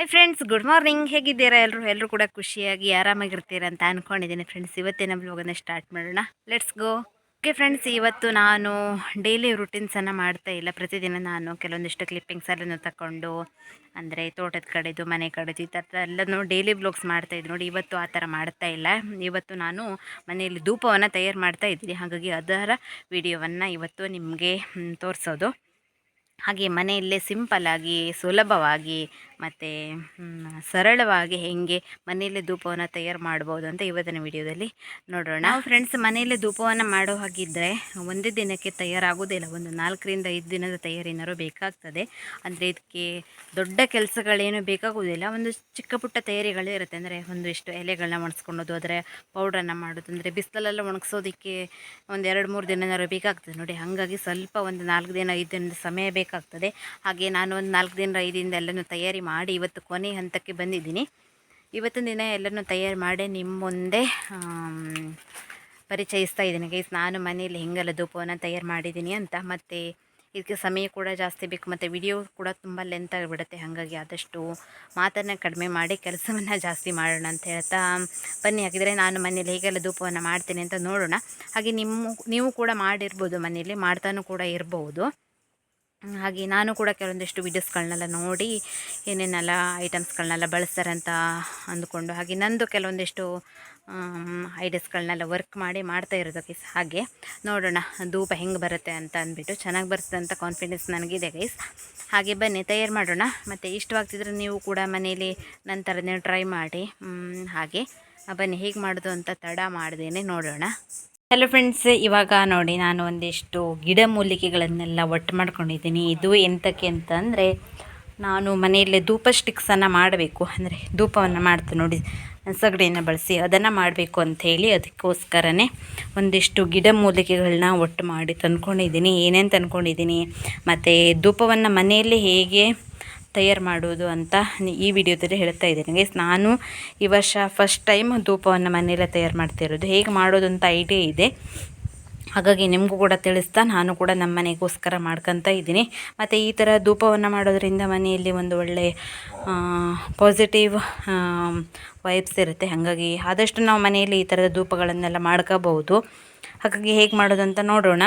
Hi friends good morning ಹೇಗಿದ್ದೀರಾ? ಎಲ್ಲರೂ ಎಲ್ಲರೂ ಕೂಡ ಖುಷಿಯಾಗಿ, ಆರಾಮಾಗಿರ್ತೀರಾ ಅಂತ ಅಂದ್ಕೊಂಡಿದ್ದೀನಿ ಫ್ರೆಂಡ್ಸ್ ಇವತ್ತಿನ ಬ್ಲಾಗನ್ನು ಸ್ಟಾರ್ಟ್ ಮಾಡೋಣ. ಲೆಟ್ಸ್ ಗೋ ಓಕೆ ಫ್ರೆಂಡ್ಸ್ ಇವತ್ತು ನಾನು ಡೈಲಿ ರುಟೀನ್ಸನ್ನು ಮಾಡ್ತಾ ಇಲ್ಲ. ಪ್ರತಿದಿನ ನಾನು ಕೆಲವೊಂದಿಷ್ಟು ಕ್ಲಿಪ್ಪಿಂಗ್ಸ್ ಎಲ್ಲನೂ ತಗೊಂಡು ಅಂದರೆ ತೋಟದ ಕಡೆದು, ಮನೆ ಕಡೆದು, ಈ ಥರದ ಎಲ್ಲನೂ ಡೈಲಿ ಬ್ಲಾಗ್ಸ್ ಮಾಡ್ತಾಯಿದ್ದು ನೋಡಿ, ಇವತ್ತು ಆ ಥರ ಮಾಡ್ತಾ ಇಲ್ಲ. ಇವತ್ತು ನಾನು ಮನೆಯಲ್ಲಿ ಧೂಪವನ್ನು ತಯಾರು ಮಾಡ್ತಾ ಇದ್ದೀನಿ. ಹಾಗಾಗಿ ಅದರ ವಿಡಿಯೋವನ್ನು ಇವತ್ತು ನಿಮಗೆ ತೋರಿಸೋದು. ಹಾಗೆ ಮನೆಯಲ್ಲೇ ಸಿಂಪಲ್ಲಾಗಿ ಸುಲಭವಾಗಿ ಮತ್ತು ಸರಳವಾಗಿ ಹೇಗೆ ಮನೆಯಲ್ಲೇ ಧೂಪವನ್ನು ತಯಾರು ಮಾಡ್ಬೋದು ಅಂತ ಇವತ್ತಿನ ವಿಡಿಯೋದಲ್ಲಿ ನೋಡೋಣ. ನಾವು ಫ್ರೆಂಡ್ಸ್ ಮನೆಯಲ್ಲೇ ಧೂಪವನ್ನು ಮಾಡೋ ಹಾಗಿದ್ದರೆ ಒಂದೇ ದಿನಕ್ಕೆ ತಯಾರಾಗೋದಿಲ್ಲ ಒಂದು ನಾಲ್ಕರಿಂದ ಐದು ದಿನದ ತಯಾರಿನಾರು ಬೇಕಾಗ್ತದೆ. ಅಂದರೆ ಇದಕ್ಕೆ ದೊಡ್ಡ ಕೆಲಸಗಳೇನು ಬೇಕಾಗೋದಿಲ್ಲ ಒಂದು ಚಿಕ್ಕ ಪುಟ್ಟ ತಯಾರಿಗಳೇ ಇರುತ್ತೆ. ಅಂದರೆ ಒಂದು ಇಷ್ಟು ಎಲೆಗಳನ್ನ ಒಣಸ್ಕೊಳೋದು ಅದರ ಪೌಡ್ರನ್ನು ಮಾಡೋದು ಅಂದರೆ ಬಿಸಿಲಲ್ಲೆಲ್ಲ ಒಣಗಿಸೋದಕ್ಕೆ ಒಂದು ಎರಡು ಮೂರು ದಿನನಾರು ಬೇಕಾಗ್ತದೆ. ನೋಡಿ ಹಾಗಾಗಿ ಸ್ವಲ್ಪ ಒಂದು ನಾಲ್ಕು ದಿನ ಐದು ದಿನದ ಸಮಯ ಬೇಕಾಗ್ತದೆ. ಹಾಗೆ ನಾನು ಒಂದು ನಾಲ್ಕು ದಿನ ಐದು ದಿನದ ಎಲ್ಲನೂ ತಯಾರಿ ಮಾಡಿ ಇವತ್ತು ಕೊನೆ ಹಂತಕ್ಕೆ ಬಂದಿದ್ದೀನಿ. ಇವತ್ತಿನ ದಿನ ಎಲ್ಲನೂ ತಯಾರು ಮಾಡಿ ನಿಮ್ಮ ಮುಂದೆ ಪರಿಚಯಿಸ್ತಾ ಇದ್ದೀನಿ. ಗೈಸ್, ನಾನು ಮನೆಯಲ್ಲಿ ಹೆಂಗೆಲ್ಲ, ಧೂಪವನ್ನು ತಯಾರು ಮಾಡಿದ್ದೀನಿ ಅಂತ. ಮತ್ತು ಇದಕ್ಕೆ ಸಮಯ ಕೂಡ ಜಾಸ್ತಿ ಬೇಕು. ಮತ್ತು ವಿಡಿಯೋ ಕೂಡ ತುಂಬ ಲೆಂತ್ ಆಗಿಬಿಡುತ್ತೆ ಹಾಗಾಗಿ ಆದಷ್ಟು ಮಾತನ್ನು ಕಡಿಮೆ ಮಾಡಿ ಕೆಲಸವನ್ನು ಜಾಸ್ತಿ ಮಾಡೋಣ ಅಂತ ಹೇಳ್ತಾ, ಬನ್ನಿ. ಹಾಕಿದರೆ ನಾನು ಮನೇಲಿ ಹೇಗೆಲ್ಲ ಧೂಪವನ್ನು ಮಾಡ್ತೀನಿ ಅಂತ ನೋಡೋಣ. ಹಾಗೆ ನಿಮ್ಮ, ನೀವು ಕೂಡ ಮಾಡಿರ್ಬೋದು ಮನೆಯಲ್ಲಿ, ಮಾಡ್ತಾನೂ ಕೂಡ ಇರ್ಬೋದು. ಹಾಗೆ ನಾನು ಕೂಡ ಕೆಲವೊಂದಿಷ್ಟು ವೀಡಿಯೋಸ್ಗಳನ್ನೆಲ್ಲ ನೋಡಿ ಏನೇನೆಲ್ಲ ಐಟಮ್ಸ್ಗಳನ್ನೆಲ್ಲ ಬಳಸ್ತಾರೆ ಅಂತ ಅಂದ್ಕೊಂಡು ಹಾಗೆ ನಂದು ಕೆಲವೊಂದಿಷ್ಟು ಐಡಿಯಾಸ್ಗಳನ್ನೆಲ್ಲ ವರ್ಕ್ ಮಾಡಿ ಮಾಡ್ತಾ ಇರೋದು ಗೈಸ್ ಹಾಗೆ. ನೋಡೋಣ ಧೂಪ ಹೆಂಗೆ ಬರುತ್ತೆ ಅಂತ ಅಂದ್ಬಿಟ್ಟು ಚೆನ್ನಾಗಿ ಬರ್ತದೆ ಅಂತ ಕಾನ್ಫಿಡೆನ್ಸ್ ನನಗಿದೆ ಗೈಸ್ ಹಾಗೆ ಬನ್ನಿ, ತಯಾರು ಮಾಡೋಣ. ಮತ್ತು ಇಷ್ಟವಾಗ್ತಿದ್ರೆ ನೀವು ಕೂಡ ಮನೇಲಿ ನಂತರ ಟ್ರೈ ಮಾಡಿ. ಹಾಗೆ. ಬನ್ನಿ, ಹೇಗೆ ಮಾಡೋದು ಅಂತ ತಡ ಮಾಡ್ದೇನೆ ನೋಡೋಣ. ಹಲೋ ಫ್ರೆಂಡ್ಸ್ ಇವಾಗ ನೋಡಿ ನಾನು ಒಂದಿಷ್ಟು ಗಿಡಮೂಲಿಕೆಗಳನ್ನೆಲ್ಲ ಒಟ್ಟು ಮಾಡ್ಕೊಂಡಿದ್ದೀನಿ. ಇದು ಎಂತಕ್ಕೆ ಅಂತಂದರೆ, ನಾನು ಮನೆಯಲ್ಲೇ ಧೂಪ ಸ್ಟಿಕ್ಸನ್ನು ಮಾಡಬೇಕು. ಅಂದರೆ ಧೂಪವನ್ನು ಮಾಡ್ತೀನಿ ನೋಡಿ ಸಗಡಿಯನ್ನು ಬಳಸಿ ಅದನ್ನು ಮಾಡಬೇಕು ಅಂಥೇಳಿ ಅದಕ್ಕೋಸ್ಕರನೇ ಒಂದಿಷ್ಟು ಗಿಡಮೂಲಿಕೆಗಳನ್ನ ಒಟ್ಟು ಮಾಡಿ ತಂದ್ಕೊಂಡಿದ್ದೀನಿ. ಏನೇನು ತಂದ್ಕೊಂಡಿದ್ದೀನಿ? ಮತ್ತು ಧೂಪವನ್ನು ಮನೆಯಲ್ಲೇ ಹೇಗೆ ತಯಾರು ಮಾಡೋದು ಅಂತ ಈ ವಿಡಿಯೋದಲ್ಲಿ ಹೇಳ್ತಾ ಇದ್ದೀನಿ. ಗೈಸ್ ನಾನು ಈ ವರ್ಷ ಫಸ್ಟ್ ಟೈಮ್ ಧೂಪವನ್ನು ಮನೆಯಲ್ಲೇ ತಯಾರು ಮಾಡ್ತಿರೋದು ಹೇಗೆ ಮಾಡೋದು ಅಂತ ಐಡಿಯಾ ಇದೆ. ಹಾಗಾಗಿ ನಿಮಗೂ ಕೂಡ ತಿಳಿಸ್ತಾ ನಾನು ಕೂಡ ನಮ್ಮ ಮನೆಗೋಸ್ಕರ ಮಾಡ್ಕೊತ ಇದ್ದೀನಿ. ಮತ್ತು ಈ ಥರ ಧೂಪವನ್ನು ಮಾಡೋದರಿಂದ ಮನೆಯಲ್ಲಿ ಒಂದು ಒಳ್ಳೆಯ ಪಾಸಿಟಿವ್ ವೈಬ್ಸ್ ಇರುತ್ತೆ. ಹಾಗಾಗಿ ಆದಷ್ಟು ನಾವು ಮನೆಯಲ್ಲಿ ಈ ಥರದ ಧೂಪಗಳನ್ನೆಲ್ಲ ಮಾಡ್ಕೋಬಹುದು ಹಾಗಾಗಿ ಹೇಗೆ ಮಾಡೋದು ಅಂತ ನೋಡೋಣ.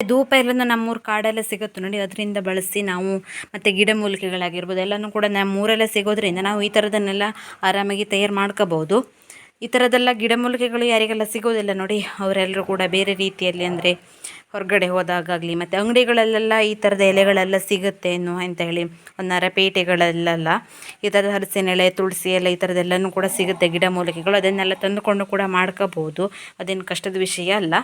ಧೂಪ ಎಲ್ಲ ನಮ್ಮೂರು ಕಾಡೆಲ್ಲ ಸಿಗುತ್ತೆ ನೋಡಿ. ಅದರಿಂದ ಬಳಸಿ ನಾವು ಮತ್ತು ಗಿಡಮೂಲಿಕೆಗಳಾಗಿರ್ಬೋದು ಎಲ್ಲನೂ ಕೂಡ ನಮ್ಮೂರಲ್ಲೇ ಸಿಗೋದ್ರಿಂದ ನಾವು ಈ ಥರದನ್ನೆಲ್ಲ ಆರಾಮಾಗಿ ತಯಾರು ಮಾಡ್ಕೋಬೋದು ಈ ಥರದ್ದೆಲ್ಲ ಗಿಡಮೂಲಿಕೆಗಳು ಯಾರಿಗೆಲ್ಲ ಸಿಗೋದಿಲ್ಲ ನೋಡಿ ಅವರೆಲ್ಲರೂ ಕೂಡ ಬೇರೆ ರೀತಿಯಲ್ಲಿ ಅಂದರೆ ಹೊರಗಡೆ ಹೋದಾಗಲಿ ಮತ್ತು ಅಂಗಡಿಗಳಲ್ಲೆಲ್ಲ ಈ ಥರದ ಎಲೆಗಳೆಲ್ಲ ಸಿಗುತ್ತೆ ಏನು ಅಂತ ಹೇಳಿ, ಒಂದು ನರಪೇಟೆಗಳಲ್ಲೆಲ್ಲ ಈ ಥರದ ಹರಸಿನ ಎಲೆ, ತುಳಸಿ ಎಲೆ ಈ ಥರದ್ದೆಲ್ಲನೂ ಕೂಡ ಸಿಗುತ್ತೆ ಗಿಡಮೂಲಿಕೆಗಳು ಅದನ್ನೆಲ್ಲ ತಂದುಕೊಂಡು ಕೂಡ ಮಾಡ್ಕೋಬೋದು ಅದೇನು ಕಷ್ಟದ ವಿಷಯ ಅಲ್ಲ.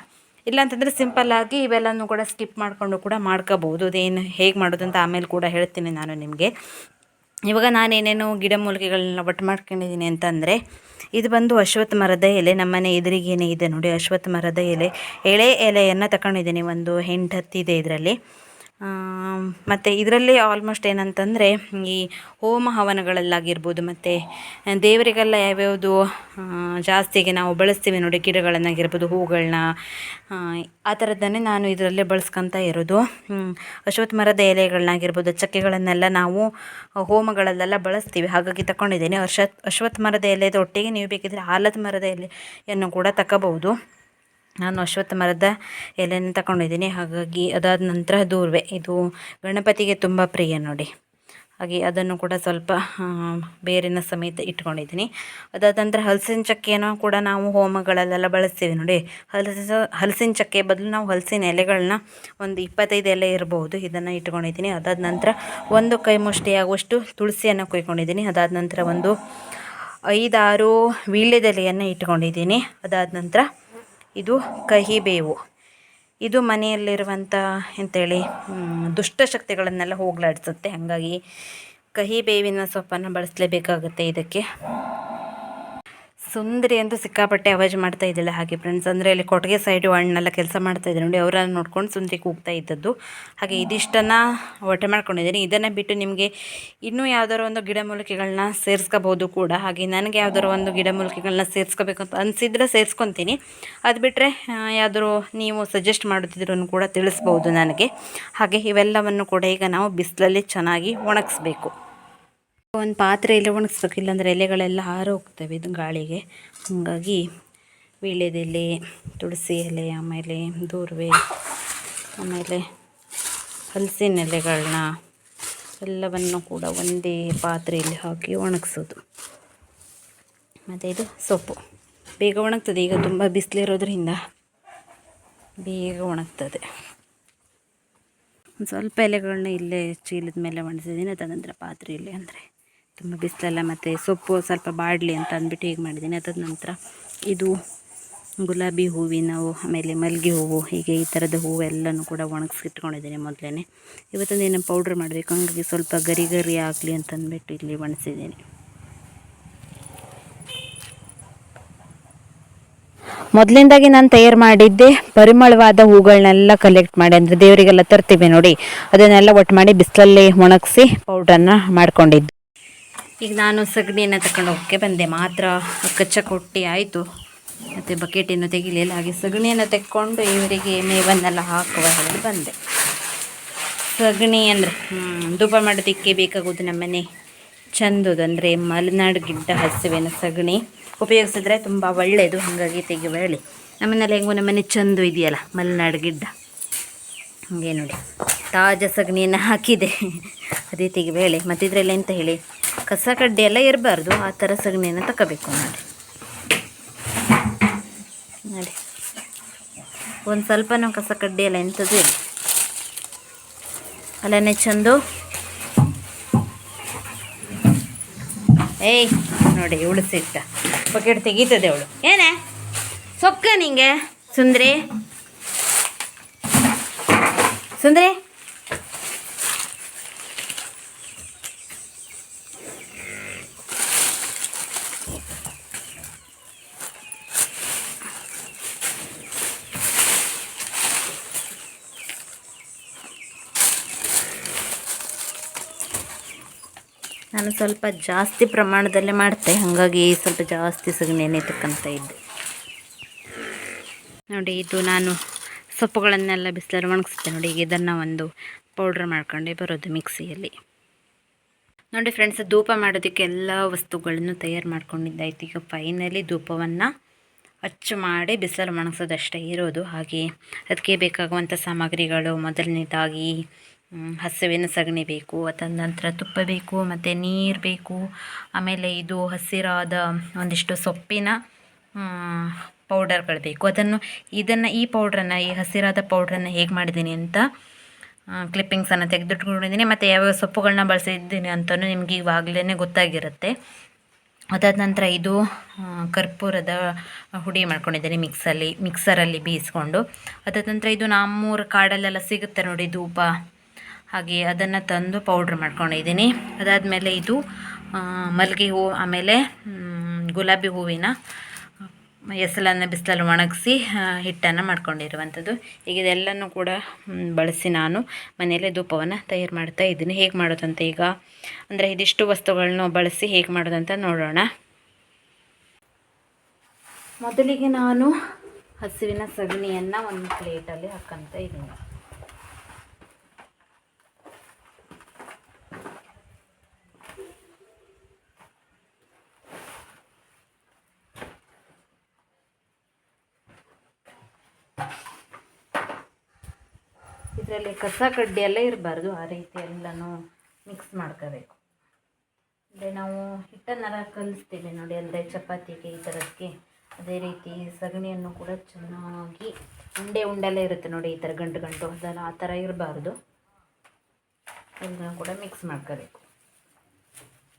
ಇಲ್ಲ ಅಂತಂದರೆ ಸಿಂಪಲ್ಲಾಗಿ ಇವೆಲ್ಲನೂ ಕೂಡ ಸ್ಕಿಪ್ ಮಾಡಿಕೊಂಡು ಕೂಡ ಮಾಡ್ಕೋಬೋದು ಅದೇನು ಹೇಗೆ ಮಾಡೋದು ಅಂತ ಆಮೇಲೆ ಕೂಡ ಹೇಳ್ತೀನಿ ನಾನು ನಿಮಗೆ. ಇವಾಗ ನಾನೇನೇನು ಗಿಡಮೂಲಿಕೆಗಳನ್ನ ಒಟ್ಟು ಮಾಡ್ಕೊಂಡಿದ್ದೀನಿ ಅಂತಂದರೆ, ಇದು ಬಂದು ಅಶ್ವತ್ಥ ಮರದ ಎಲೆ, ನಮ್ಮನೆ ಎದುರಿಗೇನೆ ಇದೆ ನೋಡಿ ಅಶ್ವತ್ಥ ಮರದ ಎಲೆ. ಎಳೆ ಎಲೆಯನ್ನು ತಗೊಂಡಿದ್ದೀನಿ ಒಂದು ಎಂಟು ಹತ್ತಿದೆ ಇದರಲ್ಲಿ. ಮತ್ತು ಇದರಲ್ಲಿ ಆಲ್ಮೋಸ್ಟ್ ಏನಂತಂದರೆ ಈ ಹೋಮ ಹವನಗಳಲ್ಲಾಗಿರ್ಬೋದು, ಮತ್ತು ದೇವರಿಗೆಲ್ಲ ಯಾವ್ಯಾವುದು ಜಾಸ್ತಿಗೆ ನಾವು ಬಳಸ್ತೀವಿ ನೋಡಿ ಗಿಡಗಳನ್ನಾಗಿರ್ಬೋದು, ಹೂಗಳನ್ನ, ಆ ಥರದ್ದನ್ನೇ ನಾನು ಇದರಲ್ಲೇ ಬಳಸ್ಕೊತ ಇರೋದು. ಅಶ್ವತ್ಥ ಮರದ ಎಲೆಗಳನ್ನಾಗಿರ್ಬೋದು, ಚಕ್ಕೆಗಳನ್ನೆಲ್ಲ ನಾವು ಹೋಮಗಳಲ್ಲೆಲ್ಲ ಬಳಸ್ತೀವಿ. ಹಾಗಾಗಿ ತಗೊಂಡಿದ್ದೀನಿ ಅಶ್ವತ್ ಅಶ್ವತ್ಥ ಮರದ ಎಲೆದ ಒಟ್ಟಿಗೆ ನೀವು ಬೇಕಿದ್ದರೆ ಆಲದ ಮರದ ಎಲೆಯನ್ನು ಕೂಡ ತಗೋಬಹುದು ನಾನು ಅಶ್ವತ್ಥ ಮರದ ಎಲೆಯನ್ನು ತಗೊಂಡಿದ್ದೀನಿ. ಹಾಗಾಗಿ ಅದಾದ ನಂತರ ದೂರ್ವೆ. ಇದು ಗಣಪತಿಗೆ ತುಂಬ ಪ್ರಿಯ ನೋಡಿ. ಹಾಗೆ ಅದನ್ನು ಕೂಡ ಸ್ವಲ್ಪ ಬೇರಿನ ಸಮೇತ ಇಟ್ಕೊಂಡಿದ್ದೀನಿ. ಅದಾದ ನಂತರ ಹಲಸಿನ ಚಕ್ಕೆಯನ್ನು ಕೂಡ ನಾವು ಹೋಮಗಳಲ್ಲೆಲ್ಲ ಬಳಸ್ತೀವಿ ನೋಡಿ. ಹಲಸಿನ ಹಲಸಿನ ಚಕ್ಕೆ ಬದಲು ನಾವು ಹಲಸಿನ ಎಲೆಗಳನ್ನ ಒಂದು ಇಪ್ಪತ್ತೈದು ಎಲೆ ಇರಬಹುದು ಇದನ್ನು ಇಟ್ಕೊಂಡಿದ್ದೀನಿ. ಅದಾದ ನಂತರ ಒಂದು ಕೈ ಮುಷ್ಟಿಯಾಗುವಷ್ಟು ತುಳಸಿಯನ್ನು ಕೊಯ್ಕೊಂಡಿದ್ದೀನಿ. ಅದಾದ ನಂತರ ಒಂದು ಐದಾರು ವೀಳ್ಯದೆಲೆಯನ್ನು ಇಟ್ಕೊಂಡಿದ್ದೀನಿ. ಅದಾದ ನಂತರ ಇದು ಕಹಿ ಬೇವು. ಇದು ಮನೆಯಲ್ಲಿರುವಂಥ ಎಂಥೇಳಿ ದುಷ್ಟಶಕ್ತಿಗಳನ್ನೆಲ್ಲ ಹೋಗಲಾಡಿಸುತ್ತೆ. ಹಾಗಾಗಿ ಕಹಿ ಬೇವಿನ ಸೊಪ್ಪನ್ನು ಬಳಸಲೇಬೇಕಾಗುತ್ತೆ ಇದಕ್ಕೆ. ಸುಂದರಿ ಅಂತೂ ಸಿಕ್ಕಾಪಟ್ಟೆ ಅವಾಜ್ ಮಾಡ್ತಾ ಇದ್ದಿಲ್ಲ ಹಾಗೆ ಫ್ರೆಂಡ್ಸ್ ಅಂದರೆ ಇಲ್ಲಿ ಕೊಟ್ಟಿಗೆ ಸೈಡು ಹಣ್ಣೆಲ್ಲ ಕೆಲಸ ಮಾಡ್ತಾ ಇದ್ದಾರೆ ನೋಡಿ, ಅವರನ್ನು ನೋಡ್ಕೊಂಡು ಸುಂದರಿ ಕೂಗ್ತಾ ಇದ್ದದ್ದು. ಹಾಗೆ ಇದಿಷ್ಟನ್ನು ಒಟ್ಟೆ ಮಾಡ್ಕೊಂಡಿದ್ದೀನಿ. ಇದನ್ನು ಬಿಟ್ಟು ನಿಮಗೆ ಇನ್ನೂ ಯಾವ್ದಾದ್ರು ಒಂದು ಗಿಡಮೂಲಿಕೆಗಳನ್ನ ಸೇರಿಸ್ಕೋಬೋದು ಕೂಡ. ಹಾಗೆ ನನಗೆ ಯಾವ್ದಾದ್ರು ಒಂದು ಗಿಡಮೂಲಿಕೆಗಳನ್ನ ಸೇರಿಸ್ಕೋಬೇಕು ಅಂತ ಅನಿಸಿದ್ರೆ ಸೇರಿಸ್ಕೊತೀನಿ. ಅದು ಬಿಟ್ಟರೆ ಯಾವ್ದಾದ್ರು ನೀವು ಸಜೆಸ್ಟ್ ಮಾಡುತ್ತಿದ್ರು ಕೂಡ ತಿಳಿಸ್ಬೋದು ನನಗೆ. ಹಾಗೆ ಇವೆಲ್ಲವನ್ನು ಕೂಡ ಈಗ ನಾವು ಬಿಸಿಲಲ್ಲಿ ಚೆನ್ನಾಗಿ ಒಣಗಿಸ್ಬೇಕು. ಒಂದು ಪಾತ್ರೆಯಲ್ಲಿ ಒಣಗಿಸ್ಬೇಕು, ಇಲ್ಲಾಂದರೆ ಎಲೆಗಳೆಲ್ಲ ಹಾರೋಗ್ತವೆ ಇದು ಗಾಳಿಗೆ. ಹಾಗಾಗಿ ವೀಳ್ಯದೆಲೆ ತುಳಸಿ ಎಲೆ, ಆಮೇಲೆ ದೂರ್ವೆ, ಆಮೇಲೆ ಹಲಸಿನ ಎಲೆಗಳನ್ನ ಎಲ್ಲವನ್ನು ಕೂಡ ಒಂದೇ ಪಾತ್ರೆಯಲ್ಲಿ ಹಾಕಿ ಒಣಗಿಸೋದು. ಮತ್ತು ಇದು ಸೊಪ್ಪು. ಬೇಗ ಒಣಗ್ತದೆ, ಈಗ ತುಂಬ ಬಿಸಿಲಿರೋದ್ರಿಂದ ಬೇಗ ಒಣಗ್ತದೆ. ಸ್ವಲ್ಪ ಎಲೆಗಳನ್ನ ಇಲ್ಲೇ ಚೀಲದ ಮೇಲೆ ಒಣಸಿದ್ದೀನಿ ತದನಂತರ ಪಾತ್ರೆಯಲ್ಲಿ ಅಂದರೆ ತುಂಬ ಬಿಸಿಲಲ್ಲ ಮತ್ತು ಸೊಪ್ಪು ಸ್ವಲ್ಪ ಬಾಡಲಿ ಅಂತ ಅಂದ್ಬಿಟ್ಟು ಹೀಗೆ ಮಾಡಿದ್ದೀನಿ. ಅದಾದ ನಂತರ ಇದು ಗುಲಾಬಿ ಹೂವಿನವು ಆಮೇಲೆ ಮಲ್ಲಿಗೆ ಹೂವು, ಹೀಗೆ ಈ ಥರದ ಹೂವೆಲ್ಲನೂ ಕೂಡ ಒಣಗಿಸಿಟ್ಕೊಂಡಿದ್ದೀನಿ ಮೊದಲೇ ಇವತ್ತೊಂದು ಏನೋ ಪೌಡ್ರ್ ಮಾಡಬೇಕು, ಹಂಗಾಗಿ ಸ್ವಲ್ಪ ಗರಿ ಗರಿ ಆಗಲಿ ಅಂತ ಅಂದ್ಬಿಟ್ಟು ಇಲ್ಲಿ ಒಣಸಿದ್ದೀನಿ ಮೊದಲಿಂದಾಗಿ ನಾನು ತಯಾರು ಮಾಡಿದ್ದೆ ಪರಿಮಳವಾದ ಹೂಗಳನ್ನೆಲ್ಲ ಕಲೆಕ್ಟ್ ಮಾಡಿ, ಅಂದರೆ ದೇವರಿಗೆಲ್ಲ ತರ್ತೀವಿ ನೋಡಿ. ಅದನ್ನೆಲ್ಲ ಒಟ್ಟು ಮಾಡಿ ಬಿಸಿಲಲ್ಲಿ ಒಣಗಿಸಿ ಪೌಡ್ರನ್ನು ಮಾಡ್ಕೊಂಡಿದ್ದು. ಈಗ ನಾನು ಸಗಣಿಯನ್ನು ತಗೊಂಡು ಹೋಗಕ್ಕೆ ಬಂದೆ. ಮಾತ್ರ ಕಚ್ಚ ಕೊಟ್ಟಿ ಆಯಿತು. ಮತ್ತು ಬಕೆಟನ್ನು ತೆಗಿಲಿಲ್ಲ ಹಾಗೆ ಸಗಣಿಯನ್ನು ತೆಕ್ಕೊಂಡು ಇವರಿಗೆ ಮೇವನ್ನೆಲ್ಲ ಹಾಕುವ ಹೇಳಿ ಬಂದೆ. ಸಗಣಿ ಅಂದರೆ ಧೂಪ ಮಾಡೋದಕ್ಕೆ ಬೇಕಾಗೋದು ನಮ್ಮನೆ ಚಂದದು ಅಂದರೆ ಮಲೆನಾಡು ಗಿಡ್ಡ ಹಸುವಿನ ಸಗಣಿ. ಉಪಯೋಗಿಸಿದ್ರೆ ತುಂಬ ಒಳ್ಳೆಯದು. ಹಾಗಾಗಿ ತೆಗಿಬೇಳಿ ಹೇಳಿ ನಮ್ಮನೇಲಿ ಹೆಂಗೋ ನಮ್ಮನೆ ಚಂದು ಇದೆಯಲ್ಲ, ಮಲೆನಾಡು ಗಿಡ್ಡ. ಹಾಗೆ ನೋಡಿ. ತಾಜಾ ಸಗಣಿಯನ್ನು ಹಾಕಿದೆ. ಅದೇ ತೆಗಿಬೇಳೆ ಮತ್ತು ಎಂತ ಹೇಳಿ? ಕಸ ಕಡ್ಡಿ ಎಲ್ಲ ಇರಬಾರ್ದು, ಆ ಥರ ಸಗಣಿಯನ್ನು ತಗೋಬೇಕು ನೋಡಿ. ನೋಡಿ. ಒಂದು ಸ್ವಲ್ಪನೂ ಕಸ ಕಡ್ಡಿ ಎಲ್ಲ ಎಂಥದ್ದು ಇಲ್ಲ ಅಲ್ಲೇ ಚಂದು. ಏಯ್, ನೋಡಿ, ಉಳಿಸಿಟ್ಟ. ಬಕೆಟ್ ತೆಗೀತದೆ ಅವಳು. ಏನೇ? ಸೊಕ್ಕ ನಿಂಗೆ, ಸುಂದ್ರಿ. ಸುಂದ್ರಿ? ನಾನು ಸ್ವಲ್ಪ ಜಾಸ್ತಿ ಪ್ರಮಾಣದಲ್ಲೇ ಮಾಡ್ತೆ. ಹಾಗಾಗಿ ಸ್ವಲ್ಪ ಜಾಸ್ತಿ ಸಗಣಿಯನ್ನೇ ತಕ್ಕಂತ ಇದ್ದೆ. ನೋಡಿ, ಇದು ನಾನು ಸೊಪ್ಪುಗಳನ್ನೆಲ್ಲ ಬಿಸಿಲಲ್ಲಿ ಒಣಗಿಸ್ತೆ ನೋಡಿ, ಈಗ ಇದನ್ನು ಒಂದು ಪೌಡ್ರ್ ಮಾಡ್ಕೊಂಡೆ ಬರೋದು ಮಿಕ್ಸಿಯಲ್ಲಿ. ನೋಡಿ ಫ್ರೆಂಡ್ಸ್, ಧೂಪ ಮಾಡೋದಕ್ಕೆ ಎಲ್ಲ ವಸ್ತುಗಳನ್ನು ತಯಾರು ಮಾಡ್ಕೊಂಡಿದ್ದಾಯ್ತು. ಈಗ ಫೈನಲಿ ಧೂಪವನ್ನು ಅಚ್ಚು ಮಾಡಿ ಬಿಸಿಲಲ್ಲಿ ಒಣಗಿಸೋದಷ್ಟೇ ಇರೋದು. ಹಾಗೆ ಅದಕ್ಕೆ ಬೇಕಾಗುವಂಥ ಸಾಮಗ್ರಿಗಳು, ಮೊದಲನೇದಾಗಿ ಹಸುವಿನ ಸಗಣಿ ಬೇಕು, ಅದಾದ ನಂತರ ತುಪ್ಪ ಬೇಕು, ಮತ್ತು ನೀರು ಬೇಕು, ಆಮೇಲೆ ಇದು ಹಸಿರಾದ ಒಂದಿಷ್ಟು ಸೊಪ್ಪಿನ ಪೌಡರ್ಗಳು ಬೇಕು. ಅದನ್ನು ಇದನ್ನು ಈ ಪೌಡ್ರನ್ನು, ಈ ಹಸಿರಾದ ಪೌಡ್ರನ್ನು ಹೇಗೆ ಮಾಡಿದ್ದೀನಿ ಅಂತ ಕ್ಲಿಪ್ಪಿಂಗ್ಸನ್ನು ತೆಗೆದಿಟ್ಕೊಂಡಿದ್ದೀನಿ. ಮತ್ತು ಯಾವ್ಯಾವ ಸೊಪ್ಪುಗಳನ್ನ ಬಳಸಿದ್ದೀನಿ ಅಂತಲೂ ನಿಮ್ಗೆ ಇವಾಗಲೇ ಗೊತ್ತಾಗಿರುತ್ತೆ. ಅದಾದ ನಂತರ ಇದು ಕರ್ಪೂರದ ಹುಡಿ ಮಾಡ್ಕೊಂಡಿದ್ದೀನಿ ಮಿಕ್ಸಲ್ಲಿ ಮಿಕ್ಸರಲ್ಲಿ ಬೇಯಿಸ್ಕೊಂಡು ಅದಾದ ನಂತರ ಇದು ನಮ್ಮೂರ ಕಾಡಲ್ಲೆಲ್ಲ ಸಿಗುತ್ತೆ ನೋಡಿ ಧೂಪ. ಹಾಗೆ ಅದನ್ನು ತಂದು ಪೌಡ್ರ್ ಮಾಡ್ಕೊಂಡಿದ್ದೀನಿ ಅದಾದಮೇಲೆ ಇದು ಮಲ್ಲಿಗೆ ಹೂವು ಆಮೇಲೆ ಗುಲಾಬಿ ಹೂವಿನ ಎಸಲನ್ನು ಬಿಸಿಲಲ್ಲಿ ಒಣಗಿಸಿ ಹಿಟ್ಟನ್ನು ಮಾಡ್ಕೊಂಡಿರುವಂಥದ್ದು. ಈಗ ಇದೆಲ್ಲನೂ ಕೂಡ ಬಳಸಿ ನಾನು ಮನೆಯಲ್ಲೇ ಧೂಪವನ್ನು ತಯಾರು ಮಾಡ್ತಾ ಇದ್ದೀನಿ. ಹೇಗೆ ಮಾಡೋದಂತ ಈಗ, ಅಂದರೆ ಇದಿಷ್ಟು ವಸ್ತುಗಳನ್ನು ಬಳಸಿ ಹೇಗೆ ಮಾಡೋದಂತ ನೋಡೋಣ. ಮೊದಲಿಗೆ ನಾನು ಹಸುವಿನ ಸಗಣಿಯನ್ನು ಒಂದು ಪ್ಲೇಟಲ್ಲಿ ಹಾಕ್ಕೊತ ಇದ್ದೀನಿ. ಇದರಲ್ಲಿ ಕಸ ಕಡ್ಡಿ ಎಲ್ಲ ಇರಬಾರ್ದು ಆ ರೀತಿ ಎಲ್ಲನೂ ಮಿಕ್ಸ್ ಮಾಡ್ಕೋಬೇಕು. ಅಂದರೆ ನಾವು ಹಿಟ್ಟನ್ನೆಲ್ಲ ಕಲಿಸ್ತೀವಿ ನೋಡಿ, ಅಂದರೆ ಚಪಾತಿಗೆ ಈ ಥರದಕ್ಕೆ ಅದೇ ರೀತಿ ಸಗಣಿಯನ್ನು ಕೂಡ ಚೆನ್ನಾಗಿ ಉಂಡೆ ಉಂಡೆಲ್ಲ ಇರುತ್ತೆ ನೋಡಿ, ಈ ಥರ ಗಂಟು ಗಂಟು ಅದೆಲ್ಲ ಆ ಥರ ಇರಬಾರ್ದು. ಕೂಡ ಮಿಕ್ಸ್ ಮಾಡ್ಕೋಬೇಕು.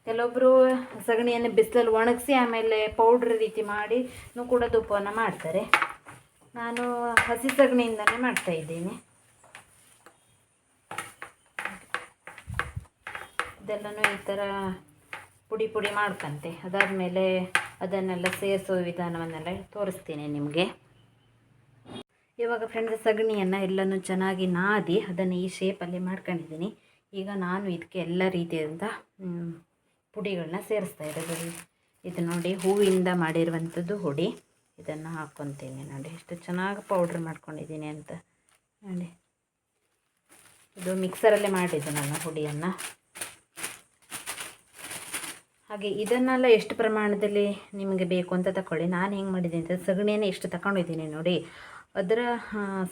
ಕೆಲವೊಬ್ಬರು ಸಗಣಿಯನ್ನು ಬಿಸಿಲಲ್ಲಿ ಒಣಗಿಸಿ ಆಮೇಲೆ ಪೌಡ್ರ್ ರೀತಿ ಮಾಡಿ ಕೂಡ ಧೂಪವನ್ನು ಮಾಡ್ತಾರೆ. ನಾನು ಹಸಿ ಸಗಣಿಯಿಂದಲೇ ಮಾಡ್ತಾ ಇದೆಲ್ಲನೂ ಈ ಥರ ಪುಡಿ ಪುಡಿ ಮಾಡ್ಕಂತೆ ಅದಾದಮೇಲೆ ಅದನ್ನೆಲ್ಲ ಸೇರಿಸೋ ವಿಧಾನವನ್ನೆಲ್ಲ ತೋರಿಸ್ತೀನಿ ನಿಮಗೆ. ಇವಾಗ ಫ್ರೆಂಡ್ಸ್ ಸಗಣಿಯನ್ನು ಎಲ್ಲನೂ ಚೆನ್ನಾಗಿ ನಾದಿ ಅದನ್ನು ಈ ಶೇಪಲ್ಲಿ ಮಾಡ್ಕೊಂಡಿದ್ದೀನಿ. ಈಗ ನಾನು ಇದಕ್ಕೆ ಎಲ್ಲ ರೀತಿಯಾದಂಥ ಪುಡಿಗಳನ್ನ ಸೇರಿಸ್ತಾ ಇರೋದು. ಇದು ನೋಡಿ, ಹೂವಿಂದ ಮಾಡಿರುವಂಥದ್ದು ಹುಡಿ. ಇದನ್ನು ಹಾಕ್ಕೊತೀನಿ ನೋಡಿ. ಎಷ್ಟು ಚೆನ್ನಾಗಿ ಪೌಡ್ರ್ ಮಾಡ್ಕೊಂಡಿದ್ದೀನಿ ಅಂತ. ನೋಡಿ. ಇದು ಮಿಕ್ಸರಲ್ಲೇ ಮಾಡಿದ್ದು ನಾನು ಹುಡಿಯನ್ನು. ಹಾಗೆ ಇದನ್ನೆಲ್ಲ ಎಷ್ಟು ಪ್ರಮಾಣದಲ್ಲಿ ನಿಮಗೆ ಬೇಕು ಅಂತ ತಗೊಳ್ಳಿ ನಾನು ಹೆಂಗೆ ಮಾಡಿದ್ದೀನಿ ಅಂತ ಸಗಣಿಯನ್ನು ಎಷ್ಟು ತಗೊಂಡಿದ್ದೀನಿ ನೋಡಿ. ಅದರ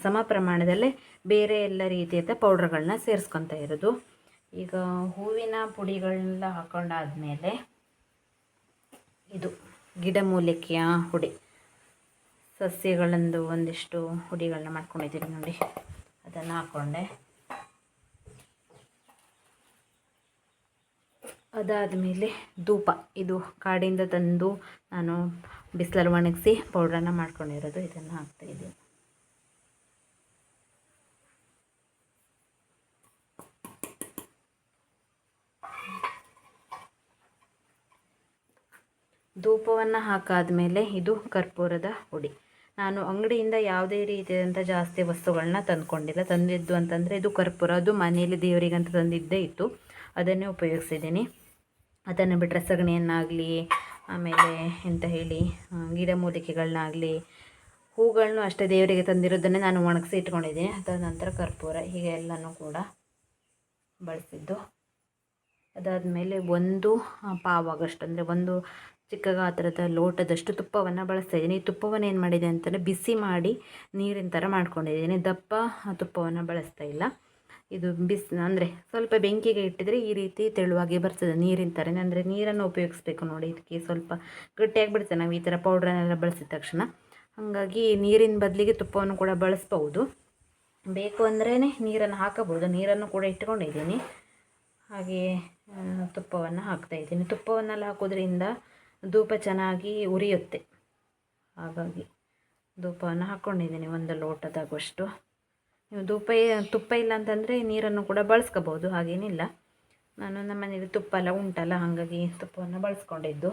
ಸಮ ಪ್ರಮಾಣದಲ್ಲಿ ಬೇರೆ ಎಲ್ಲ ರೀತಿಯಾದ ಪೌಡ್ರ್ಗಳನ್ನ ಸೇರಿಸ್ಕೊತಾ ಇರೋದು. ಈಗ ಹೂವಿನ ಪುಡಿಗಳನ್ನೆಲ್ಲ ಹಾಕೊಂಡಾದಮೇಲೆ ಇದು ಗಿಡಮೂಲಿಕೆಯ ಹುಡಿ. ಸಸ್ಯಗಳಂದು ಒಂದಿಷ್ಟು ಹುಡಿಗಳನ್ನ ಮಾಡ್ಕೊಂಡಿದ್ದೀನಿ ನೋಡಿ. ಅದನ್ನು ಹಾಕ್ಕೊಂಡೆ ಅದಾದಮೇಲೆ ಧೂಪ. ಇದು ಕಾಡಿಂದ ತಂದು ನಾನು ಬಿಸಿಲಲ್ಲಿ ಒಣಗಿಸಿ ಪೌಡ್ರನ್ನ ಮಾಡ್ಕೊಂಡಿರೋದು, ಇದನ್ನು ಹಾಕ್ತಾಯಿದ್ದೀನಿ ಧೂಪವನ್ನು ಹಾಕಾದ ಮೇಲೆ ಇದು ಕರ್ಪೂರದ ಹುಡಿ ನಾನು ಅಂಗಡಿಯಿಂದ ಯಾವುದೇ ರೀತಿಯಾದಂಥ ಜಾಸ್ತಿ ವಸ್ತುಗಳನ್ನ ತಂದುಕೊಂಡಿಲ್ಲ. ತಂದಿದ್ದು ಅಂತಂದರೆ ಇದು ಕರ್ಪೂರ. ಅದು ಮನೆಯಲ್ಲಿ ದೇವರಿಗಂತ ತಂದಿದ್ದೇ ಇತ್ತು. ಅದನ್ನೇ ಉಪಯೋಗಿಸಿದ್ದೀನಿ. ಅದನ್ನು ಬಿಟ್ಟರೆ ಸಗಣಿಯನ್ನಾಗಲಿ, ಆಮೇಲೆ ಎಂತ ಹೇಳಿ ಗಿಡಮೂಲಿಕೆಗಳನ್ನಾಗಲಿ ಹೂಗಳನ್ನು ಅಷ್ಟೇ ದೇವರಿಗೆ ತಂದಿರೋದನ್ನೇ ನಾನು ಒಣಗಿಸಿ ಇಟ್ಕೊಂಡಿದ್ದೀನಿ. ಅದಾದ ನಂತರ ಕರ್ಪೂರ, ಹೀಗೆ ಎಲ್ಲನೂ ಕೂಡ ಬಳಸಿದ್ದು. ಅದಾದಮೇಲೆ ಒಂದು ಪಾವಾಗಷ್ಟು, ಅಂದರೆ ಒಂದು ಚಿಕ್ಕ ಗಾತ್ರದ ಲೋಟದಷ್ಟು ತುಪ್ಪವನ್ನು ಬಳಸ್ತಾ ಇದ್ದೀನಿ ಈ ತುಪ್ಪವನ್ನು ಏನು ಮಾಡಿದೆ ಅಂತಂದರೆ ಬಿಸಿ ಮಾಡಿ ನೀರಿನ ಥರ ಮಾಡ್ಕೊಂಡಿದ್ದೀನಿ. ದಪ್ಪ ತುಪ್ಪವನ್ನು ಬಳಸ್ತಾ ಇಲ್ಲ. ಇದು ಬಿಸ್ ಅಂದರೆ ಸ್ವಲ್ಪ ಬೆಂಕಿಗೆ ಇಟ್ಟಿದ್ರೆ ಈ ರೀತಿ ತೆಳುವಾಗಿ ಬರ್ತದೆ ನೀರಿನ ಥರನೇ ಅಂದರೆ ನೀರನ್ನು ಉಪಯೋಗಿಸ್ಬೇಕು ನೋಡಿ, ಇದಕ್ಕೆ ಸ್ವಲ್ಪ ಗಟ್ಟಿಯಾಗಿ ಬಿಡುತ್ತೆ ನಾವು ಈ ಥರ ಪೌಡ್ರನ್ನೆಲ್ಲ ಬಳಸಿದ ತಕ್ಷಣ. ಹಾಗಾಗಿ ನೀರಿನ ಬದಲಿಗೆ ತುಪ್ಪವನ್ನು ಕೂಡ ಬಳಸ್ಬೋದು ಬೇಕು ಅಂದ್ರೇ ನೀರನ್ನು ಹಾಕಬಹುದು. ನೀರನ್ನು ಕೂಡ ಇಟ್ಕೊಂಡಿದ್ದೀನಿ. ಹಾಗೆಯೇ ತುಪ್ಪವನ್ನು ಹಾಕ್ತಾ ಇದ್ದೀನಿ. ತುಪ್ಪವನ್ನೆಲ್ಲ ಹಾಕೋದ್ರಿಂದ ಧೂಪ ಚೆನ್ನಾಗಿ ಉರಿಯುತ್ತೆ. ಹಾಗಾಗಿ ಧೂಪವನ್ನು ಹಾಕ್ಕೊಂಡಿದ್ದೀನಿ ಒಂದು ಲೋಟದಾಗುವಷ್ಟು ನೀವು ಧೂಪ ತುಪ್ಪ ಇಲ್ಲ ಅಂತಂದರೆ ನೀರನ್ನು ಕೂಡ ಬಳಸ್ಕೋಬೋದು, ಹಾಗೇನಿಲ್ಲ. ನಾನು ನಮ್ಮ ಮನೇಲಿ ತುಪ್ಪ ಎಲ್ಲ ಉಂಟಲ್ಲ, ಹಾಗಾಗಿ ತುಪ್ಪವನ್ನು ಬಳಸ್ಕೊಂಡಿದ್ದು.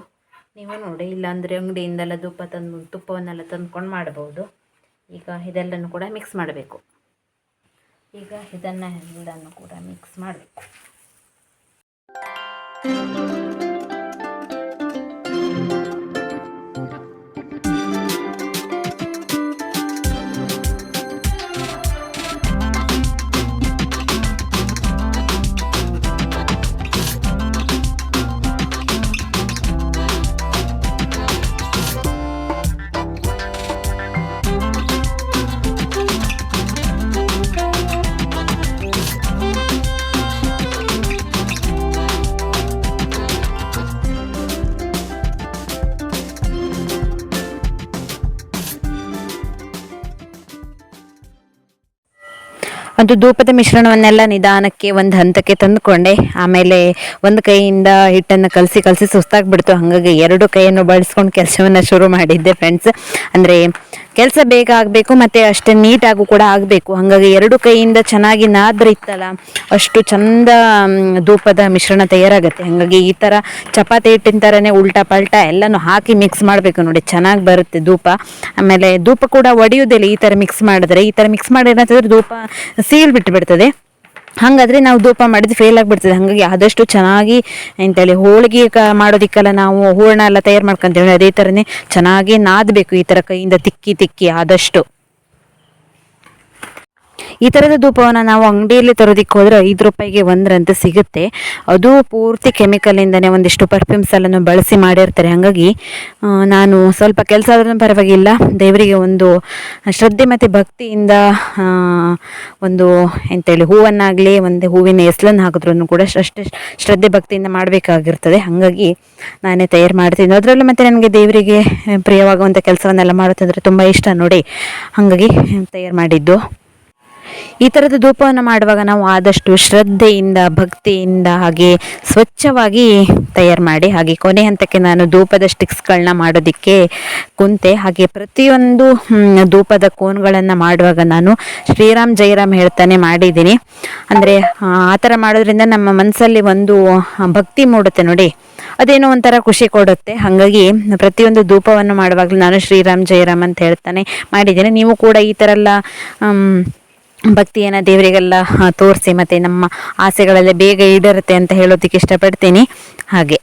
ನೀವು ನೋಡಿ, ಇಲ್ಲಾಂದರೆ ಅಂಗಡಿಯಿಂದೆಲ್ಲ ತುಪ್ಪ ತಂದು, ತುಪ್ಪವನ್ನೆಲ್ಲ ತಂದ್ಕೊಂಡು ಮಾಡ್ಬೋದು ಈಗ ಇದೆಲ್ಲನೂ ಕೂಡ ಮಿಕ್ಸ್ ಮಾಡಬೇಕು. ಈಗ ಇದನ್ನು ಎಲ್ಲನೂ ಕೂಡ ಮಿಕ್ಸ್ ಮಾಡಬೇಕು. ಅದು ಧೂಪದ ಮಿಶ್ರಣವನ್ನೆಲ್ಲ ನಿಧಾನಕ್ಕೆ ಒಂದು ಹಂತಕ್ಕೆ ತಂದುಕೊಂಡೆ. ಆಮೇಲೆ ಒಂದು ಕೈಯಿಂದ ಹಿಟ್ಟನ್ನು ಕಲಸಿ ಕಲಸಿ ಸುಸ್ತಾಗಿಬಿಡ್ತು. ಹಾಗಾಗಿ ಎರಡು ಕೈಯನ್ನು ಬಳಸ್ಕೊಂಡು ಕೆಲಸವನ್ನು ಶುರು ಮಾಡಿದ್ದೆ ಫ್ರೆಂಡ್ಸ್ ಅಂದರೆ ಕೆಲಸ ಬೇಗ ಆಗಬೇಕು, ಮತ್ತು ಅಷ್ಟೇ ನೀಟಾಗೂ ಕೂಡ ಆಗಬೇಕು. ಹಾಗಾಗಿ ಎರಡು ಕೈಯಿಂದ ಚೆನ್ನಾಗಿ ನಾದ್ರೆ ಇತ್ತಲ್ಲ, ಅಷ್ಟು ಚಂದ ಧೂಪದ ಮಿಶ್ರಣ ತಯಾರಾಗುತ್ತೆ. ಹಾಗಾಗಿ ಈ ಥರ ಚಪಾತಿ ಹಿಟ್ಟಿನ ಥರನೇ ಉಲ್ಟಾ ಪಲ್ಟಾ ಎಲ್ಲನೂ ಹಾಕಿ ಮಿಕ್ಸ್ ಮಾಡಬೇಕು ನೋಡಿ, ಚೆನ್ನಾಗಿ ಬರುತ್ತೆ ಧೂಪ. ಆಮೇಲೆ ಧೂಪ ಕೂಡ ಒಡೆಯುವುದಿಲ್ಲ ಈ ಥರ ಮಿಕ್ಸ್ ಮಾಡಿದ್ರೆ. ಈ ಥರ ಮಿಕ್ಸ್ ಮಾಡಿದ್ರೆ ಧೂಪ ಸೀಲ್ ಬಿಟ್ಟು ಬಿಡ್ತದೆ ಹಾಗಾದರೆ ನಾವು ಧೂಪ ಮಾಡಿದ್ದು ಫೇಲ್ ಆಗಿಬಿಡ್ತದೆ. ಹಾಗಾಗಿ ಆದಷ್ಟು ಚೆನ್ನಾಗಿ ಎಂತೇಳಿ ಹೋಳಿಗೆ ಕ ಮಾಡೋದಿಕ್ಕೆಲ್ಲ ನಾವು ಹೂರಣ ಎಲ್ಲ ತಯಾರು ಮಾಡ್ಕೊಂತೇವೆ ಅದೇ ಥರನೇ ಚೆನ್ನಾಗಿ ನಾದಬೇಕು ಈ ಥರ ಕೈಯಿಂದ ತಿಕ್ಕಿ ತಿಕ್ಕಿ ಆದಷ್ಟು. ಈ ಥರದ ಧೂಪವನ್ನು ನಾವು ಅಂಗಡಿಯಲ್ಲಿ ತರೋದಕ್ಕೆ ಹೋದರೆ ಐದು ರೂಪಾಯಿಗೆ ಒಂದರಂತೆ ಸಿಗುತ್ತೆ. ಅದು ಪೂರ್ತಿ ಕೆಮಿಕಲಿಂದನೇ ಒಂದಿಷ್ಟು ಪರ್ಫ್ಯೂಮ್ಸ್ ಎಲ್ಲನೂ ಬಳಸಿ ಮಾಡಿರ್ತಾರೆ. ಹಾಗಾಗಿ ನಾನು ಸ್ವಲ್ಪ ಕೆಲಸ ಆದ್ರೂ ಪರವಾಗಿಲ್ಲ. ದೇವರಿಗೆ ಒಂದು ಶ್ರದ್ಧೆ ಮತ್ತು ಭಕ್ತಿಯಿಂದ ಒಂದು ಎಂತೇಳಿ ಹೂವನ್ನಾಗಲಿ, ಒಂದು ಹೂವಿನ ಎಸ್ಲನ್ನು ಹಾಕಿದ್ರೂ ಕೂಡ ಅಷ್ಟೇ ಶ್ರದ್ಧೆ ಭಕ್ತಿಯಿಂದ ಮಾಡಬೇಕಾಗಿರ್ತದೆ. ಹಾಗಾಗಿ ನಾನೇ ತಯಾರು ಮಾಡ್ತೀನಿ ಅದರಲ್ಲೂ ಮತ್ತು ನನಗೆ ದೇವರಿಗೆ ಪ್ರಿಯವಾಗುವಂಥ ಕೆಲಸವನ್ನೆಲ್ಲ ಮಾಡುತ್ತಂದರೆ ತುಂಬ ಇಷ್ಟ ನೋಡಿ. ಹಾಗಾಗಿ ತಯಾರು ಮಾಡಿದ್ದು. ಈ ಥರದ ಧೂಪವನ್ನು ಮಾಡುವಾಗ ನಾವು ಆದಷ್ಟು ಶ್ರದ್ಧೆಯಿಂದ, ಭಕ್ತಿಯಿಂದ ಹಾಗೆ ಸ್ವಚ್ಛವಾಗಿ ತಯಾರು ಮಾಡಿ, ಹಾಗೆ ಕೊನೆ ಹಂತಕ್ಕೆ ನಾನು ಧೂಪದ ಸ್ಟಿಕ್ಸ್ಗಳನ್ನ ಮಾಡೋದಕ್ಕೆ ಕುಂತೆ. ಹಾಗೆ ಪ್ರತಿಯೊಂದು ಧೂಪದ ಕೋನ್ಗಳನ್ನು ಮಾಡುವಾಗ ನಾನು ಶ್ರೀರಾಮ್, ಜೈರಾಮ್ ಹೇಳ್ತಾನೆ ಮಾಡಿದ್ದೀನಿ. ಅಂದರೆ, ಆ ಥರ ಮಾಡೋದ್ರಿಂದ ನಮ್ಮ ಮನಸ್ಸಲ್ಲಿ ಒಂದು ಭಕ್ತಿ ಮೂಡುತ್ತೆ ನೋಡಿ. ಅದೇನೋ ಒಂಥರ ಖುಷಿ ಕೊಡುತ್ತೆ. ಹಾಗಾಗಿ ಪ್ರತಿಯೊಂದು ಧೂಪವನ್ನು ಮಾಡುವಾಗಲೂ ನಾನು ಶ್ರೀರಾಮ್, ಜೈರಾಮ್ ಅಂತ ಹೇಳ್ತಾನೆ ಮಾಡಿದ್ದೀನಿ. ನೀವು ಕೂಡ ಈ ಥರ ಎಲ್ಲ ಭಕ್ತಿಯನ್ನು ದೇವರಿಗೆಲ್ಲ ತೋರಿಸಿ ಮತ್ತು ನಮ್ಮ ಆಸೆಗಳೆಲ್ಲ ಬೇಗ ಈಡೇರುತ್ತೆ ಅಂತ ಹೇಳೋದಕ್ಕೆ ಇಷ್ಟಪಡ್ತೀನಿ. ಹಾಗೆ.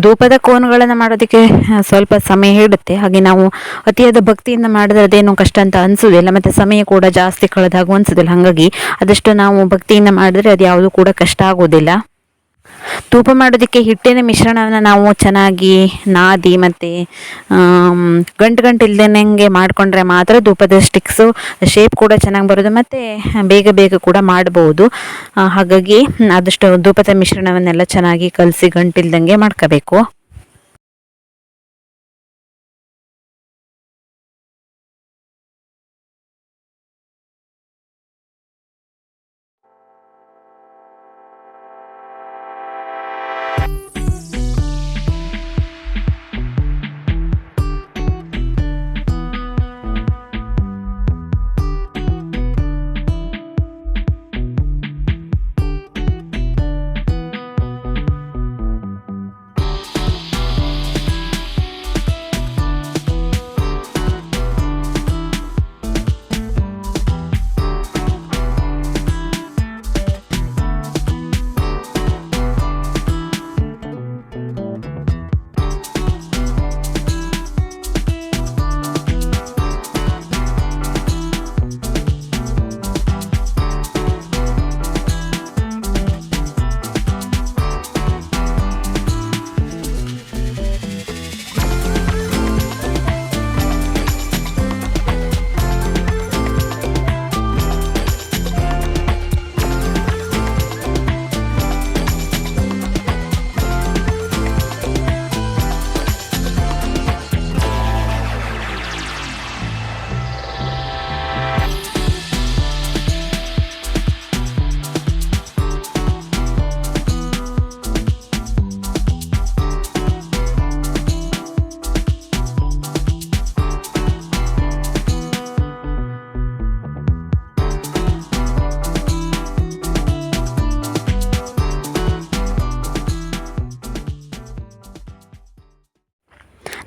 ಧೂಪದ ಕೋನುಗಳನ್ನು ಮಾಡೋದಕ್ಕೆ ಸ್ವಲ್ಪ ಸಮಯ ಹಿಡುತ್ತೆ. ಹಾಗೆ ನಾವು ಅತಿಯಾದ ಭಕ್ತಿಯಿಂದ ಮಾಡಿದ್ರೆ ಅದೇನು ಕಷ್ಟ ಅಂತ ಅನಿಸೋದಿಲ್ಲ ಮತ್ತು ಸಮಯ ಕೂಡ ಜಾಸ್ತಿ ಕಳೆದಾಗ ಅನಿಸೋದಿಲ್ಲ ಹಾಗಾಗಿ ಆದಷ್ಟು ನಾವು ಭಕ್ತಿಯಿಂದ ಮಾಡಿದ್ರೆ ಅದು ಯಾವುದು ಕೂಡ ಕಷ್ಟ ಆಗೋದಿಲ್ಲ ಧೂಪ ಮಾಡೋದಕ್ಕೆ ಹಿಟ್ಟಿನ ಮಿಶ್ರಣವನ್ನು ನಾವು ಚೆನ್ನಾಗಿ ನಾದಿ ಮತ್ತು ಗಂಟು ಗಂಟು ಇಲ್ದೇನಂಗೆ ಮಾಡಿಕೊಂಡ್ರೆ ಮಾತ್ರ ಧೂಪದ ಸ್ಟಿಕ್ಸು ಶೇಪ್ ಕೂಡ ಚೆನ್ನಾಗಿ ಬರೋದು ಮತ್ತು ಬೇಗ ಬೇಗ ಕೂಡ ಮಾಡ್ಬೋದು. ಹಾಗಾಗಿ ಆದಷ್ಟು ಧೂಪದ ಮಿಶ್ರಣವನ್ನೆಲ್ಲ ಚೆನ್ನಾಗಿ ಕಲಸಿ ಗಂಟಿಲ್ದಂಗೆ ಮಾಡ್ಕೋಬೇಕು.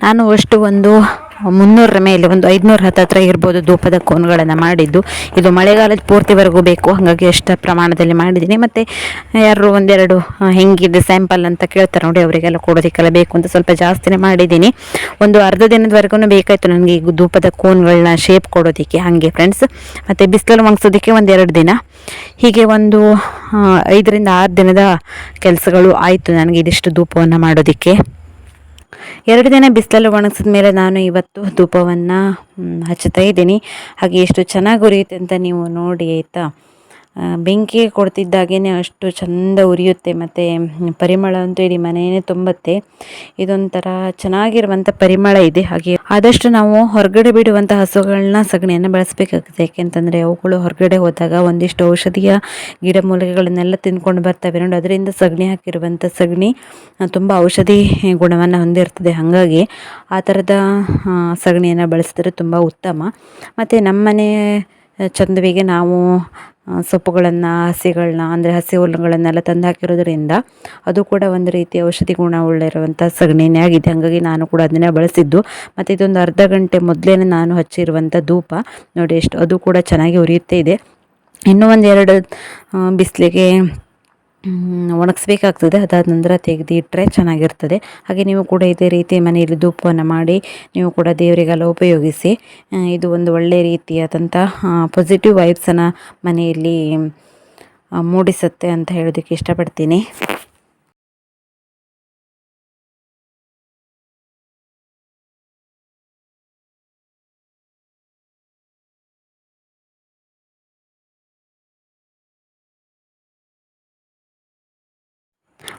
ನಾನು ಅಷ್ಟು ಒಂದು ಮುನ್ನೂರರ ಮೇಲೆ, ಒಂದು ಐದುನೂರ ಹತ್ರ ಇರ್ಬೋದು ಧೂಪದ ಕೋನ್ಗಳನ್ನು ಮಾಡಿದ್ದು. ಇದು ಮಳೆಗಾಲದ ಪೂರ್ತಿವರೆಗೂ ಬೇಕು, ಹಾಗಾಗಿ ಅಷ್ಟು ಪ್ರಮಾಣದಲ್ಲಿ ಮಾಡಿದ್ದೀನಿ. ಮತ್ತು ಯಾರು ಒಂದೆರಡು ಹೆಂಗಿದೆ ಸ್ಯಾಂಪಲ್ ಅಂತ ಕೇಳ್ತಾರೆ ನೋಡಿ, ಅವರಿಗೆಲ್ಲ ಕೊಡೋದಕ್ಕೆಲ್ಲ ಬೇಕು ಅಂತ ಸ್ವಲ್ಪ ಜಾಸ್ತಿನೇ ಮಾಡಿದ್ದೀನಿ. ಒಂದು ಅರ್ಧ ದಿನದವರೆಗೂ ಬೇಕಾಯಿತು ನನಗೆ ಈಗ ಧೂಪದ ಕೋನ್ಗಳನ್ನ ಶೇಪ್ ಕೊಡೋದಕ್ಕೆ, ಹಾಗೆ ಫ್ರೆಂಡ್ಸ್ ಮತ್ತು ಬಿಸಿಲಲ್ಲಿ ಒಣಗಿಸೋದಕ್ಕೆ ಒಂದೆರಡು ದಿನ. ಹೀಗೆ ಒಂದು ಐದರಿಂದ ಆರು ದಿನದ ಕೆಲಸಗಳು ಆಯಿತು ನನಗೆ ಇದಿಷ್ಟು ಧೂಪವನ್ನು ಮಾಡೋದಕ್ಕೆ. ಎರಡು ದಿನ ಬಿಸಿಲಲ್ಲಿ ಒಣಗಿಸಿದ ಮೇಲೆ ನಾನು ಇವತ್ತು ಧೂಪವನ್ನು ಹಚ್ಚುತ್ತಾ ಇದ್ದೀನಿ. ಹಾಗೆ ಎಷ್ಟು ಚೆನ್ನಾಗಿ ಉರಿಯುತ್ತೆ ಅಂತ ನೀವು ನೋಡಿ, ಆಯಿತಾ? ಬೆಂಕಿ ಕೊಡ್ತಿದ್ದಾಗೇ ಅಷ್ಟು ಚಂದ ಉರಿಯುತ್ತೆ ಮತ್ತು ಪರಿಮಳ ಅಂತೂ ಇಡೀ ಮನೆಯೇ ತುಂಬುತ್ತೆ. ಇದೊಂಥರ ಚೆನ್ನಾಗಿರುವಂಥ ಪರಿಮಳ ಇದೆ. ಹಾಗೆ ಆದಷ್ಟು ನಾವು ಹೊರಗಡೆ ಬಿಡುವಂಥ ಹಸುಗಳನ್ನ ಸಗಣಿಯನ್ನು ಬಳಸಬೇಕಾಗುತ್ತೆ. ಯಾಕೆಂತಂದರೆ ಅವುಗಳು ಹೊರಗಡೆ ಹೋದಾಗ ಒಂದಿಷ್ಟು ಔಷಧಿಯ ಗಿಡಮೂಲಿಕೆಗಳನ್ನೆಲ್ಲ ತಿನ್ಕೊಂಡು ಬರ್ತವೆ. ನೋಡಿ, ಅದರಿಂದ ಸಗಣಿ ಹಾಕಿರುವಂಥ ಸಗಣಿ ತುಂಬ ಔಷಧಿ ಗುಣವನ್ನು ಹೊಂದಿರ್ತದೆ. ಹಾಗಾಗಿ ಆ ಥರದ ಸಗಣಿಯನ್ನು ಬಳಸಿದ್ರೆ ತುಂಬ ಉತ್ತಮ. ಮತ್ತು ನಮ್ಮನೆ ಚಂದುವಿಗೆ ನಾವು ಸೊಪ್ಪುಗಳನ್ನು ಹಸಿಗಳನ್ನ ಅಂದರೆ ಹಸಿ ಹುಲ್ಲುಗಳನ್ನೆಲ್ಲ ತಂದು ಹಾಕಿರೋದ್ರಿಂದ ಅದು ಕೂಡ ಒಂದು ರೀತಿಯ ಔಷಧಿ ಗುಣ ಉಳ್ಳಿರುವಂಥ ಸಗಣಿನೇ ಆಗಿದೆ. ಹಾಗಾಗಿ ನಾನು ಕೂಡ ಅದನ್ನೇ ಬಳಸಿದ್ದು. ಮತ್ತು ಇದೊಂದು ಅರ್ಧ ಗಂಟೆ ಮೊದಲೇ ನಾನು ಹಚ್ಚಿರುವಂಥ ಧೂಪ. ನೋಡಿ ಎಷ್ಟು, ಅದು ಕೂಡ ಚೆನ್ನಾಗಿ ಉರಿಯುತ್ತೆ ಇದೆ. ಇನ್ನೂ ಒಂದೆರಡು ಬಿಸಿಲಿಗೆ ಒಣಗಿಸ್ಬೇಕಾಗ್ತದೆ. ಅದಾದ ನಂತರ ತೆಗೆದಿಟ್ಟರೆ ಚೆನ್ನಾಗಿರ್ತದೆ. ಹಾಗೆ ನೀವು ಕೂಡ ಇದೇ ರೀತಿ ಮನೆಯಲ್ಲಿ ಧೂಪವನ್ನು ಮಾಡಿ ನೀವು ಕೂಡ ದೇವರಿಗೆಲ್ಲ ಉಪಯೋಗಿಸಿ ಇದು ಒಂದು ಒಳ್ಳೆಯ ರೀತಿಯಾದಂಥ ಪಾಸಿಟಿವ್ ವೈಬ್ಸನ್ನು ಮನೆಯಲ್ಲಿ ಮೂಡಿಸುತ್ತೆ ಅಂತ ಹೇಳೋದಕ್ಕೆ ಇಷ್ಟಪಡ್ತೀನಿ.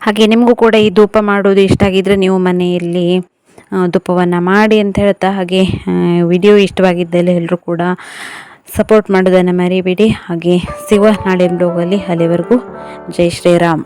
ಹಾಗೆ ನಿಮಗೂ ಕೂಡ ಈ ಧೂಪ ಮಾಡೋದು ಇಷ್ಟ ಆಗಿದ್ದರೆ ನೀವು ಮನೆಯಲ್ಲಿ ಧೂಪವನ್ನು ಮಾಡಿ ಅಂತ ಹೇಳ್ತಾ ಹಾಗೆ ವಿಡಿಯೋ ಇಷ್ಟವಾಗಿದ್ದಲ್ಲಿ ಎಲ್ಲರೂ ಕೂಡ ಸಪೋರ್ಟ್ ಮಾಡೋದನ್ನು ಮರಿಬೇಡಿ. ಹಾಗೆ ಸಿಗುವ ನಾಳೆ ಬ್ಲೋಗಲ್ಲಿ ಅಲ್ಲಿವರೆಗೂ ಜೈ ಶ್ರೀರಾಮ್.